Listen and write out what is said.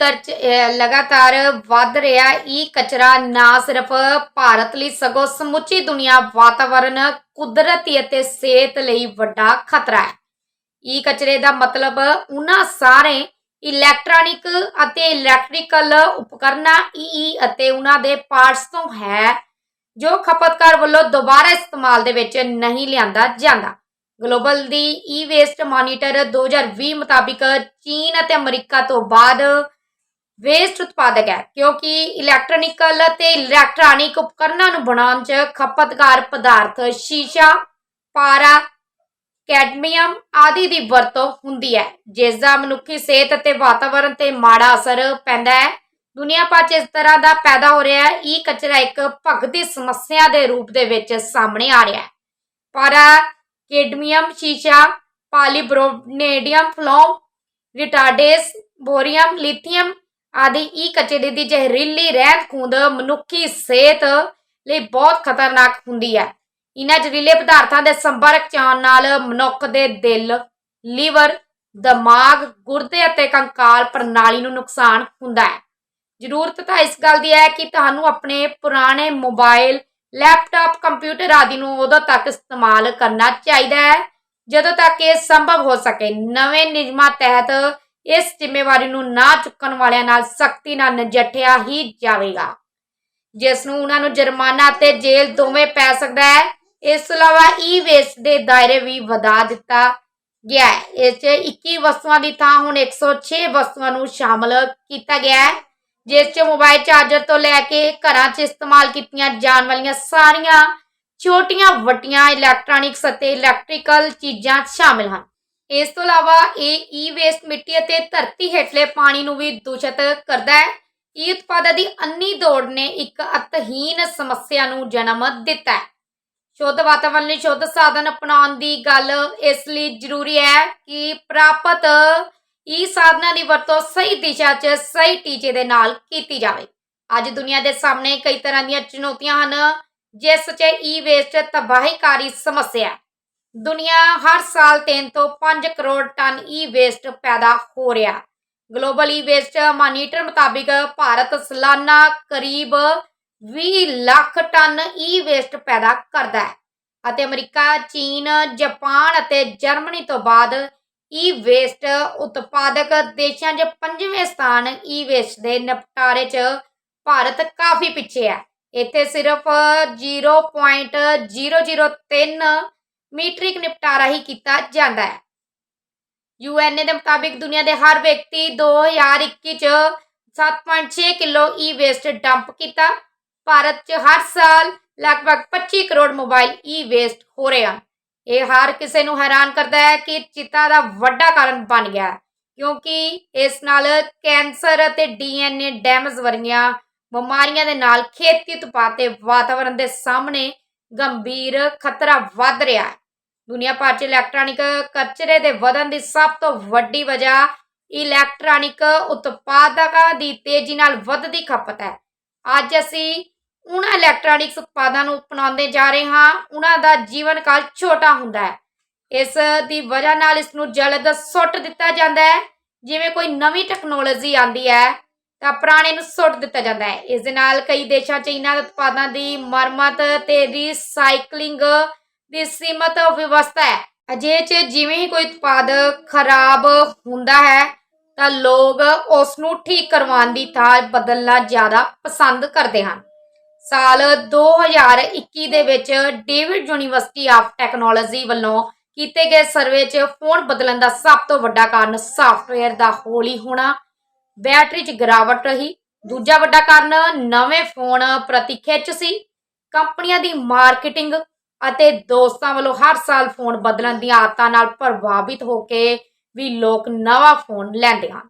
ਖਰਚ ਲਗਾਤਾਰ ਵੱਧ ਰਿਹਾ ਈ ਕਚਰਾ ਨਾ ਸਿਰਫ ਭਾਰਤ ਲਈ, ਸਗੋਂ ਸਮੁੱਚੀ ਦੁਨੀਆ ਵਾਤਾਵਰਣ ਕੁਦਰਤੀ ਅਤੇ ਸਿਹਤ ਲਈ ਵੱਡਾ ਖਤਰਾ ਹੈ। ਈ ਕਚਰੇ ਦਾ ਮਤਲਬ ਉਹਨਾਂ ਸਾਰੇ ਇਲੈਕਟ੍ਰੋਨਿਕ ਅਤੇ ਇਲੈਕਟ੍ਰੀਕਲ ਉਪਕਰਨਾਂ, ਈ ਅਤੇ ਉਹਨਾਂ ਦੇ ਪਾਰਟਸ ਤੋਂ ਹੈ, ਜੋ ਖਪਤਕਾਰ ਵੱਲੋਂ ਦੁਬਾਰਾ ਇਸਤੇਮਾਲ ਦੇ ਵਿੱਚ ਨਹੀਂ ਲਿਆਂਦਾ ਜਾਂਦਾ। ਗਲੋਬਲ ਦੀ ਈ ਵੇਸਟ ਮਾਨੀਟਰ 2020 ਮੁਤਾਬਿਕ ਚੀਨ ਅਤੇ ਅਮਰੀਕਾ ਤੋਂ ਬਾਅਦ ਵੇਸਟ ਉਤਪਾਦਕ ਹੈ, ਕਿਉਂਕਿ ਇਲੈਕਟ੍ਰੋਨਿਕਲ ਅਤੇ ਇਲੈਕਟ੍ਰੋਨਿਕ ਉਪਕਰਨਾਂ ਨੂੰ ਬਣਾਉਣ 'ਚ ਖਪਤਕਾਰ ਪਦਾਰਥ, ਸ਼ੀਸ਼ਾ, ਪਾਰਾ, ਕੈਡਮੀਅਮ ਆਦਿ ਦੀ ਵਰਤੋਂ ਹੁੰਦੀ ਹੈ, ਜਿਸ ਦਾ ਮਨੁੱਖੀ ਸਿਹਤ ਅਤੇ ਵਾਤਾਵਰਣ ਤੇ ਮਾੜਾ ਅਸਰ ਪੈਂਦਾ ਹੈ। ਦੁਨੀਆ ਭਰ 'ਚ ਇਸ ਤਰ੍ਹਾਂ ਦਾ ਪੈਦਾ ਹੋ ਰਿਹਾ ਹੈ, ਇਹ ਕਚਰਾ ਇੱਕ ਭਗਤੀ ਸਮੱਸਿਆ ਦੇ ਰੂਪ ਦੇ ਵਿੱਚ ਸਾਹਮਣੇ ਆ ਰਿਹਾ ਹੈ। ਪਾਰਾ, ਕੈਡਮੀਅਮ, ਸ਼ੀਸ਼ਾ ਪਾਲੀਬ੍ਰੋਮੇਡੀਅਮ ਫਲੋਮ, ਰਿਟਾਰਡੇਸ, ਬੋਰੀਅਮ, ਲਿਥੀਅਮ ਆਦਿ, ਈ ਕਚਰੇ ਦੀ ਜ਼ਹਿਰੀਲੀ ਰਹਿੰਦ ਖੂੰਦ ਮਨੁੱਖੀ ਸਿਹਤ ਲਈ ਬਹੁਤ ਖਤਰਨਾਕ ਹੁੰਦੀ ਹੈ। ਇਹਨਾਂ ਜ਼ਹਿਰੀਲੇ ਪਦਾਰਥਾਂ ਦੇ ਸੰਪਰਕ ਚ ਆਉਣ ਨਾਲ ਮਨੁੱਖ ਦੇ ਦਿਲ, ਲੀਵਰ, ਦਿਮਾਗ, ਗੁਰਦੇ ਅਤੇ ਕੰਕਾਲ ਪ੍ਰਣਾਲੀ ਨੂੰ ਨੁਕਸਾਨ ਹੁੰਦਾ ਹੈ। ਜ਼ਰੂਰਤ ਤਾਂ ਇਸ ਗੱਲ ਦੀ ਹੈ ਕਿ ਤੁਹਾਨੂੰ ਆਪਣੇ ਪੁਰਾਣੇ ਮੋਬਾਈਲ, ਲੈਪਟਾਪ, ਕੰਪਿਊਟਰ ਆਦਿ ਨੂੰ ਉਦੋਂ ਤੱਕ ਇਸਤੇਮਾਲ ਕਰਨਾ ਚਾਹੀਦਾ ਹੈ, ਜਦੋਂ ਤੱਕ ਇਹ ਸੰਭਵ ਹੋ ਸਕੇ। ਨਵੇਂ ਨਿਯਮਾਂ ਤਹਿਤ ਇਸ ਜ਼ਿੰਮੇਵਾਰੀ ਨੂੰ ਨਾ ਚੁੱਕਣ ਵਾਲਿਆਂ ਨਾਲ ਸਖਤੀ ਨਾਲ ਨਜਿੱਠਿਆ ਹੀ ਜਾਵੇਗਾ। ਜਿਸ ਨੂੰ ਉਹਨਾਂ ਨੂੰ ਜੁਰਮਾਨਾ ਅਤੇ ਜੇਲ੍ਹ ਦੋਵੇਂ ਪੈ ਸਕਦਾ ਹੈ, ਇਸ ਤੋਂ ਇਲਾਵਾ ਈ ਵੇਸਟ ਦੇ ਦਾਇਰੇ ਵੀ ਵਧਾ ਦਿੱਤਾ ਗਿਆ ਹੈ। ਇਸ 'ਚ 21 ਵਸਤੂਆਂ ਦੀ ਥਾਂ ਹੁਣ 106 ਵਸਤੂਆਂ ਨੂੰ ਸ਼ਾਮਲ ਕੀਤਾ ਗਿਆ ਹੈ, ਜਿਸ 'ਚ ਮੋਬਾਈਲ ਚਾਰਜਰ ਤੋਂ ਲੈ ਕੇ ਘਰਾਂ 'ਚ ਇਸਤੇਮਾਲ ਕੀਤੀਆਂ ਜਾਣ ਵਾਲੀਆਂ ਸਾਰੀਆਂ ਛੋਟੀਆਂ ਵੱਟੀਆਂ ਇਲੈਕਟ੍ਰੋਨਿਕਸ ਅਤੇ ਇਲੈਕਟ੍ਰੀਕਲ ਚੀਜ਼ਾਂ ਸ਼ਾਮਿਲ ਹਨ। ਇਸ ਤੋਂ ਇਲਾਵਾ ਇਹ ਈ ਵੇਸਟ ਮਿੱਟੀ ਅਤੇ ਧਰਤੀ ਹੇਠਲੇ ਪਾਣੀ ਨੂੰ ਵੀ ਦੂਸ਼ਿਤ ਕਰਦਾ ਹੈ। ਇਹ ਉਤਪਾਦਾਂ ਦੀ ਅੰਨੀ ਦੌੜ ਨੇ ਇੱਕ ਅਤਹੀਨ ਸਮੱਸਿਆ ਨੂੰ ਜਨਮ ਦਿੱਤਾ ਹੈ। ਸ਼ੁੱਧ ਵਾਤਾਵਰਣ ਲਈ ਸ਼ੁੱਧ ਸਾਧਨ ਅਪਣਾਉਣ ਦੀ ਗੱਲ ਇਸ ਲਈ ਜ਼ਰੂਰੀ ਹੈ ਕਿ ਪ੍ਰਾਪਤ ਈ ਸਾਧਨਾਂ ਦੀ ਵਰਤੋਂ ਸਹੀ ਦਿਸ਼ਾ 'ਚ ਸਹੀ ਟੀਚੇ ਦੇ ਨਾਲ ਕੀਤੀ ਜਾਵੇ। ਅੱਜ ਦੁਨੀਆ ਦੇ ਸਾਹਮਣੇ ਕਈ ਤਰ੍ਹਾਂ ਦੀਆਂ ਚੁਣੌਤੀਆਂ ਹਨ, ਜਿਸ 'ਚ ਈ ਵੇਸਟ ਤਬਾਹੀਕਾਰੀ ਸਮੱਸਿਆ ਦੁਨੀਆ ਹਰ ਸਾਲ 3 ਤੋਂ 5 ਕਰੋੜ ਟਨ ਈ ਵੇਸਟ ਪੈਦਾ ਹੋ ਰਿਹਾ। ਗਲੋਬਲ ਈ ਵੇਸਟ ਮਾਨੀਟਰ ਮੁਤਾਬਿਕ ਭਾਰਤ ਸਾਲਾਨਾ ਕਰੀਬ 20 ਲੱਖ ਟਨ ਈ ਵੇਸਟ ਪੈਦਾ ਕਰਦਾ ਹੈ ਅਤੇ ਅਮਰੀਕਾ, ਚੀਨ, ਜਾਪਾਨ ਅਤੇ ਜਰਮਨੀ ਤੋਂ ਬਾਅਦ ਈ ਵੇਸਟ ਉਤਪਾਦਕ ਦੇਸ਼ਾਂ 'ਚ ਪੰਜਵੇਂ ਸਥਾਨ ਈ ਵੇਸਟ ਦੇ ਨਿਪਟਾਰੇ 'ਚ ਭਾਰਤ ਕਾਫੀ ਪਿੱਛੇ ਹੈ। ਇੱਥੇ ਸਿਰਫ 0.003 ਮੀਟ੍ਰਿਕ ਨਿਪਟਾਰਾ ਹੀ ਕੀਤਾ ਜਾਂਦਾ ਹੈ। ਯੂਐਨਏ ਦੇ ਮੁਤਾਬਿਕ ਦੁਨੀਆ ਦੇ ਹਰ ਵਿਅਕਤੀ 2021 ਚ 7.6 ਕਿਲੋ ਈ ਵੇਸਟ ਡੰਪ ਕੀਤਾ। ਭਾਰਤ ਚ ਹਰ ਸਾਲ ਲਗਭਗ 25 ਕਰੋੜ ਮੋਬਾਈਲ ਈ ਵੇਸਟ ਹੋ ਰਹੇ ਹਨ। ਇਹ ਹਰ ਕਿਸੇ ਨੂੰ ਹੈਰਾਨ ਕਰਦਾ ਹੈ ਕਿ ਚਿੱਤਾ ਦਾ ਵੱਡਾ ਕਾਰਨ ਬਣ ਗਿਆ ਹੈ, ਕਿਉਂਕਿ ਇਸ ਨਾਲ ਕੈਂਸਰ ਅਤੇ ਡੀਐਨਏ ਡੈਮੇਜ ਵਰਗੀਆਂ ਬਿਮਾਰੀਆਂ ਦੇ ਨਾਲ ਖੇਤੀ ਉਤਪਾਦ ਤੇ ਵਾਤਾਵਰਣ ਦੇ ਸਾਹਮਣੇ ਗੰਭੀਰ ਖਤਰਾ ਵੱਧ ਰਿਹਾ ਹੈ। ਦੁਨੀਆ ਭਰ 'ਚ ਇਲੈਕਟ੍ਰੋਨਿਕ ਕਚਰੇ ਦੇ ਵਧਣ ਦੀ ਸਭ ਤੋਂ ਵੱਡੀ ਵਜ੍ਹਾ ਇਲੈਕਟ੍ਰੋਨਿਕ ਉਤਪਾਦਕਾਂ ਦੀ ਤੇਜ਼ੀ ਨਾਲ ਵੱਧਦੀ ਖਪਤ ਹੈ। ਅੱਜ ਅਸੀਂ ਉਹਨਾਂ ਇਲੈਕਟ੍ਰੋਨਿਕਸ ਉਤਪਾਦਾਂ ਨੂੰ ਅਪਣਾਉਂਦੇ ਜਾ ਰਹੇ ਹਾਂ। ਉਹਨਾਂ ਦਾ ਜੀਵਨ ਕਾਲ ਛੋਟਾ ਹੁੰਦਾ ਹੈ। ਇਸ ਦੀ ਵਜ੍ਹਾ ਨਾਲ ਇਸ ਨੂੰ ਜਲਦ ਸੁੱਟ ਦਿੱਤਾ ਜਾਂਦਾ ਹੈ। ਜਿਵੇਂ ਕੋਈ ਨਵੀਂ ਟੈਕਨੋਲੋਜੀ ਆਂਦੀ ਹੈ, ਤਾਂ ਪੁਰਾਣੇ ਨੂੰ ਸੁੱਟ ਦਿੱਤਾ ਜਾਂਦਾ ਹੈ। ਇਸ ਦੇ ਨਾਲ ਕਈ ਦੇਸ਼ਾਂ 'ਚ ਇਹਨਾਂ ਉਤਪਾਦਾਂ ਦੀ ਮਰਮਤ ਤੇ ਰੀਸਾਈਕਲਿੰਗ ਦੀ ਸੀਮਤ ਵਿਵਸਥਾ ਹੈ। ਅਜੇ 'ਚ ਜਿਵੇਂ ਹੀ ਕੋਈ ਉਤਪਾਦ ਖਰਾਬ ਹੁੰਦਾ ਹੈ, ਤਾਂ ਲੋਕ ਉਸ ਨੂੰ ਠੀਕ ਕਰਵਾਉਣ ਦੀ ਥਾਂ ਬਦਲਣਾ ਜ਼ਿਆਦਾ ਪਸੰਦ ਕਰਦੇ ਹਨ। ਸਾਲ 2021 ਦੇ ਵਿੱਚ ਡੇਵਿਡ ਯੂਨੀਵਰਸਿਟੀ ਆਫ ਟੈਕਨੋਲੋਜੀ ਵੱਲੋਂ ਕੀਤੇ ਗਏ ਸਰਵੇ 'ਚ ਫੋਨ ਬਦਲਣ ਦਾ ਸਭ ਤੋਂ ਵੱਡਾ ਕਾਰਨ ਸਾਫਟਵੇਅਰ ਦਾ ਹੌਲੀ ਹੋਣਾ, ਬੈਟਰੀ 'ਚ ਗਿਰਾਵਟ ਰਹੀ। ਦੂਜਾ ਵੱਡਾ ਕਾਰਨ ਨਵੇਂ ਫੋਨ ਪ੍ਰਤੀ ਖਿੱਚ ਸੀ। ਕੰਪਨੀਆਂ ਦੀ ਮਾਰਕੀਟਿੰਗ ਅਤੇ ਦੋਸਤਾਂ ਵੱਲੋਂ ਹਰ ਸਾਲ ਫੋਨ ਬਦਲਣ ਦੀਆਂ ਆਦਤਾਂ ਨਾਲ ਪ੍ਰਭਾਵਿਤ ਹੋ ਕੇ ਵੀ ਲੋਕ ਨਵਾਂ ਫੋਨ ਲੈਂਦੇ ਹਨ।